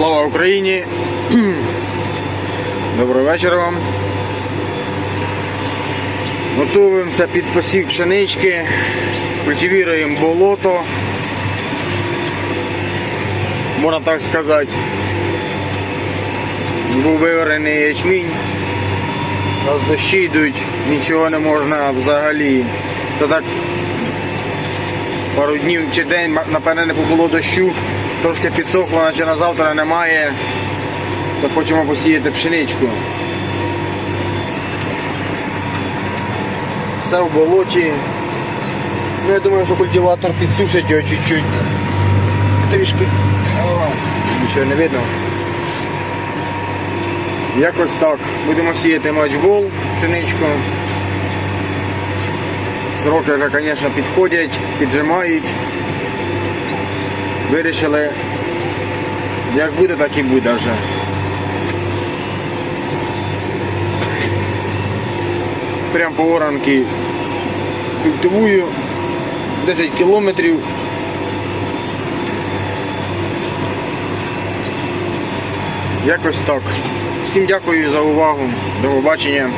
Слава Україні! Доброго вечора вам. Готуємося під посів пшенички, культивуємо болото, можна так сказати. Був виварений ячмінь, нас дощі йдуть, нічого не можна взагалі. То так пару днів чи день, напевне, не було дощу, трошки підсохло, наче на завтра немає, то хочемо посіяти пшеничку. Все в болоті. Ну, я думаю, що культиватор підсушить його чуть-чуть. Трішки. Нічого не видно. Якось так. Будемо сіяти матчбол, пшеничку. Сроки, звісно, підходять, піджимають. Вирішили, як буде, так і буде вже. Прям по оранки культивую 10 кілометрів. Якось так. Всім дякую за увагу. До побачення.